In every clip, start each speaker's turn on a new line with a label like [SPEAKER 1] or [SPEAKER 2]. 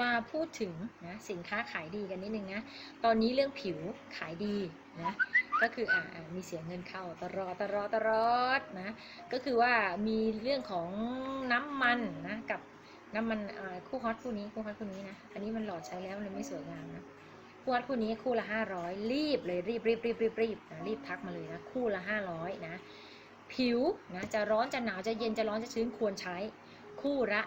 [SPEAKER 1] มาพูดถึงนะสินค้าขายดีกันนิดนึงนะ ตอนนี้เรื่องผิวขายดีนะ ก็คืออ่าอ่ามีเสียเงินเข้าตลอดตลอดตลอดนะ ก็คือว่ามีเรื่องของน้ำมันนะกับน้ำมันคู่ฮอตคู่นี้คู่ฮอตคู่นี้นะ อันนี้มันหลอดใช้แล้วมันเลยไม่สวยงามนะคู่ฮอตคู่นี้คู่ละห้าร้อยรีบเลยรีบรีบรีบรีบรีบนะรีบทักมาเลยนะคู่ละห้าร้อยนะ ผิวนะจะร้อนจะหนาวจะเย็นจะร้อนจะชื้นควรใช้ คู่ละ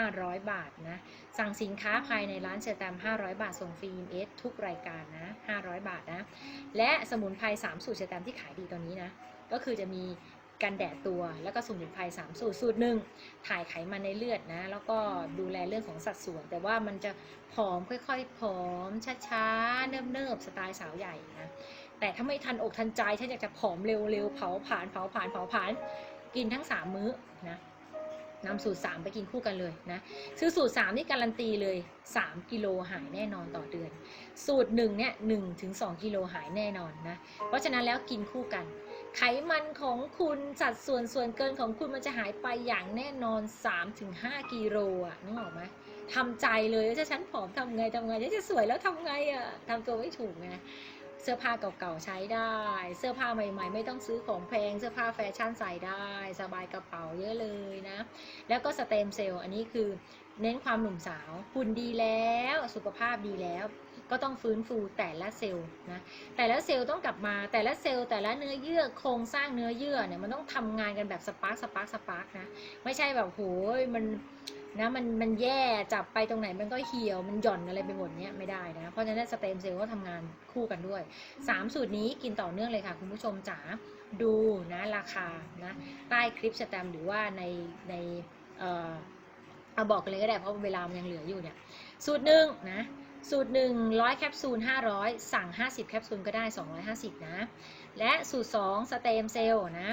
[SPEAKER 1] 500 บาทนะ สั่งสินค้าภายในร้านเชอร์แตม500 บาท ส่งฟรีเอสทุกรายการนะ 500 บาทนะ และสมุนไพร3สูตรเชอร์แตมที่ขายดีตอนนี้นะ ก็คือจะมีกันแดดตัวแล้วก็สมุนไพร3สูตรสูตรหนึ่งถ่ายไขมันในเลือดนะ แล้วก็ดูแลเรื่องของสัดส่วน แต่ว่ามันจะผอมค่อยๆผอมช้าๆ เนิบๆ สไตล์สาวใหญ่นะ แต่ถ้าไม่ทันอกทันใจฉันอยากจะผอมเร็วๆ เผาผ่านเผาผ่านเผาผ่านกินทั้ง 3 มื้อนะ นำสูตร 3 ไปกินคู่กันเลยนะ ซื้อสูตร 3 นี่การันตีเลย 3 กิโลหายแน่นอนต่อเดือน สูตร1เนี่ย1ถึง2กิโลหายแน่นอนนะ เพราะฉะนั้นแล้วกินคู่กัน ไขมันของคุณสัดส่วนส่วนเกินของคุณมันจะหายไปอย่างแน่นอน 3-5กิโลอะนึกออกไหมทำใจเลยว่าถ้าฉันผอมทำไงทำไงฉันจะสวยแล้วทำไงอะทำตัวไม่ถูกไง เสื้อผ้าเก่าๆใช้ได้ เสื้อผ้าใหม่ ๆ ไม่ต้องซื้อของแพง เสื้อผ้าแฟชั่นใส่ได้ สบายกระเป๋าเยอะเลยนะ แล้วก็สเต็มเซลล์อันนี้คือเน้นความหนุ่มสาวหุ่นดีแล้ว สุขภาพดีแล้ว ก็ต้องฟื้นฟูแต่ละเซลล์นะแต่ละเซลล์ต้องกลับมาแต่ละเซลล์แต่ละเนื้อเยื่อโครงสร้างเนื้อเยื่อเนี่ยมันต้องทำงานกันแบบสปาร์คสปาร์คสปาร์คนะไม่ใช่แบบโหยมันนะมันมันแย่จับไปตรงไหนมันก็เหี่ยวมันหย่อนอะไรไปหมดเนี้ยไม่ได้นะ เพราะฉะนั้นสเต็มเซลล์ก็ทำงานคู่กันด้วย 3 สูตรนี้กินต่อเนื่องเลยค่ะ คุณผู้ชมจ๋าดูนะราคานะใต้คลิปสแตมหรือว่าในในเอ่อ เอาบอกกันเลยก็ได้เพราะเวลามันยังเหลืออยู่เนี่ย สูตรหนึ่งนะ สูตร1 100แคปซูล500สั่ง50แคปซูลก็ได้250นะ และสูตร2สเตมเซลล์นะ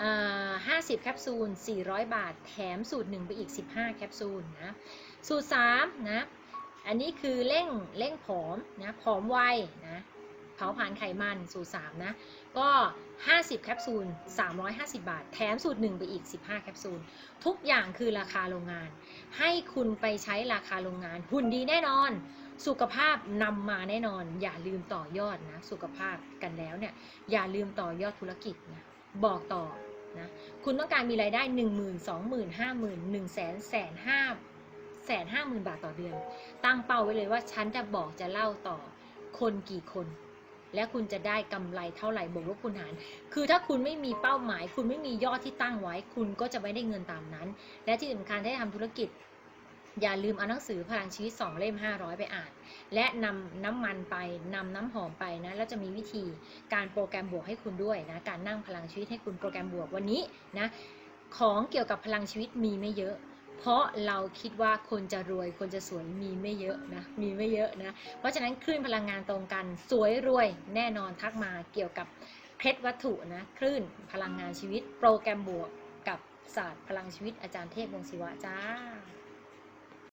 [SPEAKER 1] อ่า50แคปซูล400บาท แถมสูตร1ไปอีก15แคปซูลนะ สูตร3นะ อันนี้คือเร่งเร่งผอมนะ ผอมไวนะ เผาผลาญไขมันสูตร 3 นะ ก็ 50 แคปซูล 350 บาท แถมสูตร 1 ไปอีก 15 แคปซูล ทุกอย่างคือราคาโรงงาน ให้คุณไปใช้ราคาโรงงาน หุ่นดีแน่นอน สุขภาพนำมาแน่นอน อย่าลืมต่อยอดนะ สุขภาพกันแล้วเนี่ย อย่าลืมต่อยอดธุรกิจนะ บอกต่อนะ คุณต้องการมีรายได้ 1 0 0 0 0 2 0 0 0 0 5 0 0 0 0 1 0 0 0 0 0แสนแสนห้าแสนห้าหมื่นบาทต่อเดือน ตั้งเป้าไว้เลยว่าฉันจะบอกจะเล่าต่อคนกี่คน และคุณจะได้กำไรเท่าไหร่บวกลบคูณหาร คือถ้าคุณไม่มีเป้าหมาย คุณไม่มียอดที่ตั้งไว้ คุณก็จะไม่ได้เงินตามนั้น และที่สำคัญถ้าทำธุรกิจ อย่าลืมเอาหนังสือพลังชีวิต 2 เล่ม 500 ไปอ่าน และนำน้ำมันไปนำน้ำหอมไปนะ แล้วจะมีวิธีการโปรแกรมบวกให้คุณด้วยนะ การนั่งพลังชีวิตให้คุณโปรแกรมบวกวันนี้นะ ของเกี่ยวกับพลังชีวิตมีไม่เยอะ เพราะเราคิดว่าคนจะรวยคนจะสวยมีไม่เยอะนะมีไม่เยอะนะ เพราะฉะนั้นคลื่นพลังงานตรงกันสวยรวยแน่นอนทักมาเกี่ยวกับเคล็ดวัตถุนะคลื่นพลังงานชีวิต โปรแกรมบวกกับศาสตร์พลังชีวิตอาจารย์เทพวงศ์ศิวะจ้า